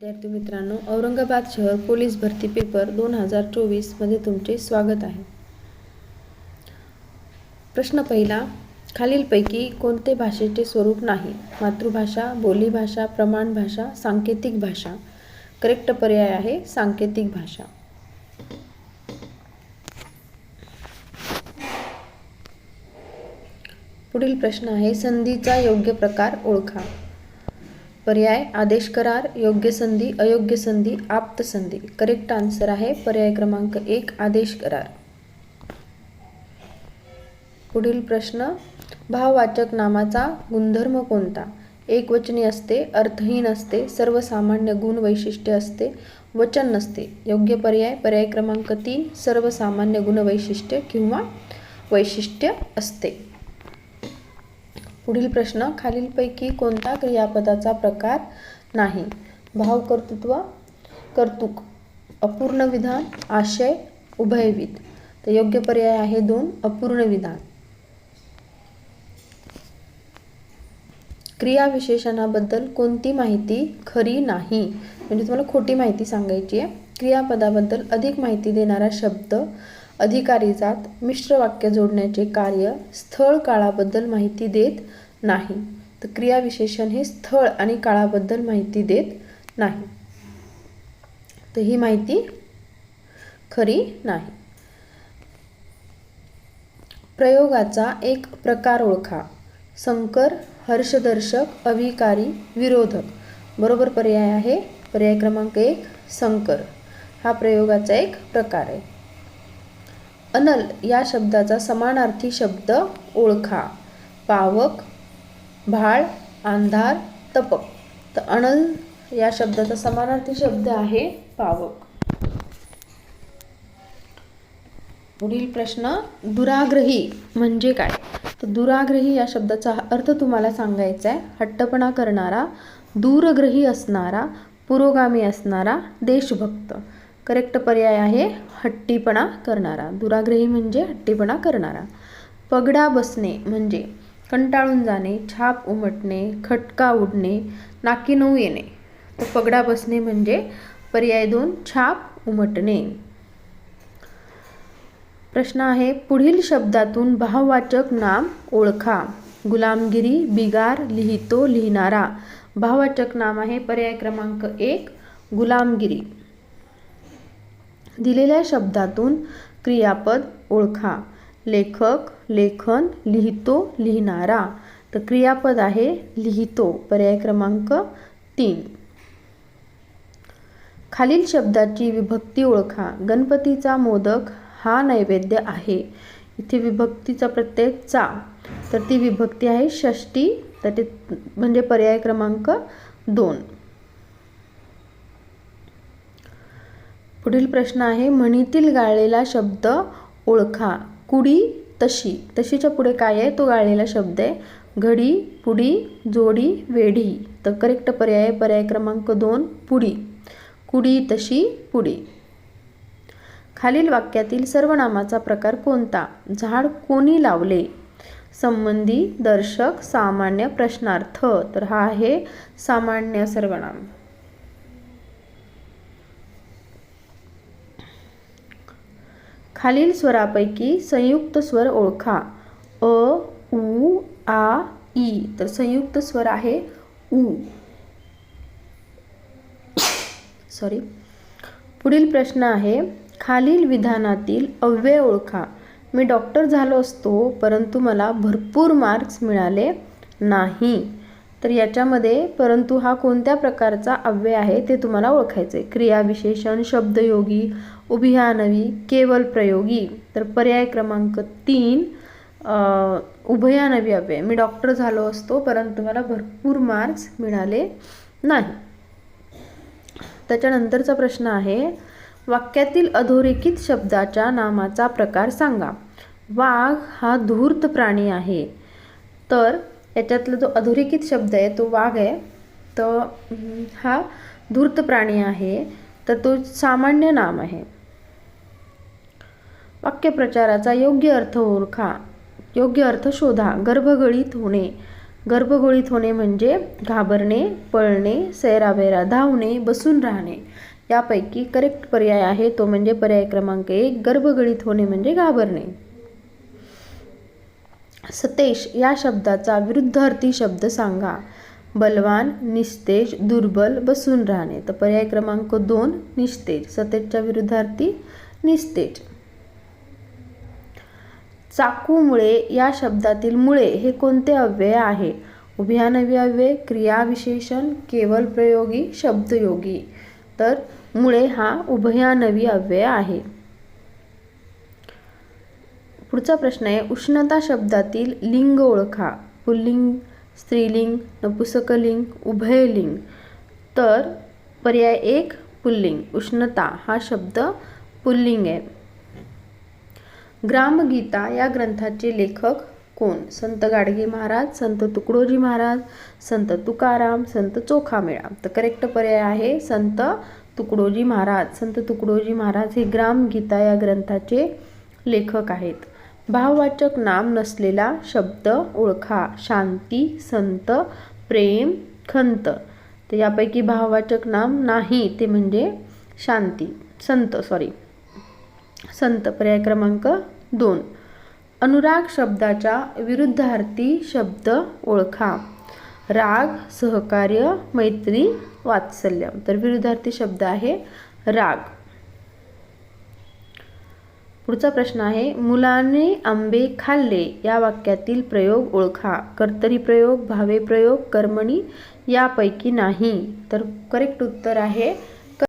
विद्यार्थी मित्रांनो औरंगाबाद शहर पोलीस भरती पेपर दोन हजार चोवीसमध्ये तुमचे स्वागत आहे. प्रश्न पहिला खालीलपैकी कोणते भाषेचे स्वरूप नाही? मातृभाषा बोलीभाषा प्रमाण भाषा सांकेतिक भाषा. करेक्ट पर्याय आहे सांकेतिक भाषा. पुढील प्रश्न आहे संधीचा योग्य प्रकार ओळखा. पर्याय आदेश करार योग्य संधी अयोग्य संधी आप्त संधी. करेक्ट आन्सर आहे पर्याय क्रमांक एक आदेश करार. पुढील प्रश्न भाववाचक नामाचा गुणधर्म कोणता? एकवचनी असते अर्थहीन असते सर्वसामान्य गुण वैशिष्ट्य असते वचन नसते. योग्य पर्याय पर्याय क्रमांक तीन सर्वसामान्य गुण वैशिष्ट्य किंवा वैशिष्ट्य असते. पुढील प्रश्न खालीलपैकी कोणता क्रियापदाचा प्रकार नाही? भाव कर्तृत्व कर्तुक अपूर्ण विधान आशय उभयविध. तर योग्य पर्याय आहे दोन अपूर्ण विधान. क्रियाविशेषणाबद्दल कोणती माहिती खरी नाही? म्हणजे तुम्हाला खोटी माहिती सांगायची आहे. क्रियापदाबद्दल अधिक माहिती देणारा शब्द अधिकारी जात मिश्र वाक्य जोडण्याचे कार्य स्थळ काळाबद्दल माहिती देत नाही. तर क्रियाविशेषण हे स्थळ आणि काळाबद्दल माहिती देत नाही. तर ही माहिती खरी नाही. प्रयोगाचा एक प्रकार ओळखा. संकर हर्षदर्शक अविकारी विरोधक. बरोबर पर्याय आहे? पर्याय क्रमांक एक संकर. हा प्रयोगाचा एक प्रकार आहे. अनल या शब्दाचा समानार्थी शब्द ओळखा. पावक भाळ अंधार तपक. तर अनल या शब्दाचा समानार्थी शब्द आहे पावक. पुढील प्रश्न दुराग्रही म्हणजे काय? तर दुराग्रही या शब्दाचा अर्थ तुम्हाला सांगायचा आहे हट्टपणा करणारा दूरग्रही असणारा पुरोगामी असणारा देशभक्त. करेक्ट पर्याय आहे हट्टीपणा करणारा. दुराग्रही म्हणजे हट्टीपणा करणारा. पगडा बसणे म्हणजे कंटाळून जाणे छाप उमटणे खटका उडणे नाकी नऊ येणे. तर पगडा बसणे म्हणजे पर्याय दोन छाप उमटणे. प्रश्न आहे पुढील शब्दातून भाववाचक नाम ओळखा. गुलामगिरी बिगार लिहितो लिहिणारा. भाववाचक नाम आहे पर्याय क्रमांक एक गुलामगिरी. दिलेल्या शब्दातून क्रियापद ओळखा. लेखक लेखन लिहितो लिहिणारा. तर क्रियापद आहे लिहितो. पर्याय क्रमांक तीन. खालील शब्दाची विभक्ती ओळखा. गणपतीचा मोदक हा नैवेद्य आहे. इथे विभक्तीचा प्रत्यय चा. तर ती विभक्ती आहे षष्टी तर ते म्हणजे पर्याय क्रमांक दोन. पुढील प्रश्न आहे म्हणीतील गाळलेला शब्द ओळखा. कुडी तशी. तशीच्या पुढे काय आहे? तो गाळलेला शब्द आहे. घडी पुडी जोडी वेढी. तर करेक्ट पर्याय पर्याय क्रमांक दोन पुडी. कुडी तशी पुडी. खालील वाक्यातील सर्वनामाचा प्रकार कोणता? झाड कोणी लावले? संबंधी दर्शक सामान्य प्रश्नार्थ. तर हा आहे सामान्य सर्वनाम. खालील स्वरापैकी संयुक्त स्वर ओळखा. अ उ आ ई तर संयुक्त स्वर आहे उ. सॉरी पुढील प्रश्न आहे खालील विधानातील अव्यय ओळखा. मी डॉक्टर झालो असतो परंतु मला भरपूर मार्क्स मिळाले नाही. तर याच्यामध्ये परंतु हा कोणत्या प्रकारचा अव्यय आहे ते तुम्हाला ओळखायचं आहे क्रियाविशेषण शब्दयोगी उभयानवी केवल प्रयोगी. तर पर्याय क्रमांक तीन उभयानवी अव्यय. मी डॉक्टर झालो असतो परंतु मला भरपूर मार्क्स मिळाले नाही. त्याच्यानंतरचा प्रश्न आहे वाक्यातील अधोरेखित शब्दाच्या नामाचा प्रकार सांगा. वाघ हा धूर्त प्राणी आहे. तर याच्यातला जो अधोरेखित शब्द आहे तो वाघ आहे. तर हा धूर्त प्राणी आहे. तर तो सामान्य नाम आहे. वाक्यप्रचाराचा योग्य अर्थ ओळखा. योग्य अर्थ शोधा. गर्भगळीत होणे. गर्भगोळीत होणे म्हणजे घाबरणे पळणे सैरावैरा धावणे बसून राहणे. यापैकी करेक्ट पर्याय आहे तो म्हणजे पर्याय क्रमांक एक. गर्भगळीत होणे म्हणजे घाबरणे. सतेश या शब्दाचा विरुद्धार्थी शब्द सांगा. बलवान निस्तेज दुर्बल बसून राहणे तर पर्याय क्रमांक दोन निस्तेज. सतेजच्या विरुद्धार्थी निस्तेज. चाकूमुळे या शब्दातील मुळे हे कोणते अव्यय आहे? उभयानवी अव्यय क्रियाविशेषण केवल प्रयोगी शब्दयोगी. तर मुळे हा उभयानवी अव्यय आहे. पुढचा प्रश्न आहे उष्णता शब्दातील लिंग ओळखा. पुल्लिंग स्त्रीलिंग नपुसकलिंग उभयलिंग. तर पर्याय एक पुल्लिंग. उष्णता हा शब्द पुल्लिंग आहे. ग्रामगीता या ग्रंथाचे लेखक कोण? संत गाडगे महाराज संत तुकडोजी महाराज संत तुकाराम संत चोखामेळा. तर करेक्ट पर्याय आहे संत तुकडोजी महाराज. संत तुकडोजी महाराज हे ग्रामगीता या ग्रंथाचे लेखक आहेत. भाववाचक नाम नसलेला शब्द ओळखा. शांती संत प्रेम खंत. तर यापैकी भाववाचक नाम नाही ते म्हणजे शांती. संत सॉरी संत पर्याय क्रमांक दोन. अनुराग शब्दाच्या विरुद्धार्थी शब्द ओळखा. राग सहकार्य मैत्री वात्सल्य. तर विरुद्धार्थी शब्द आहे राग. पुढचा प्रश्न आहे मुलाने आंबे खाल्ले या वाक्यातील प्रयोग ओळखा. कर्तरी प्रयोग भावे प्रयोग कर्मणी यापैकी नाही. तर करेक्ट उत्तर आहे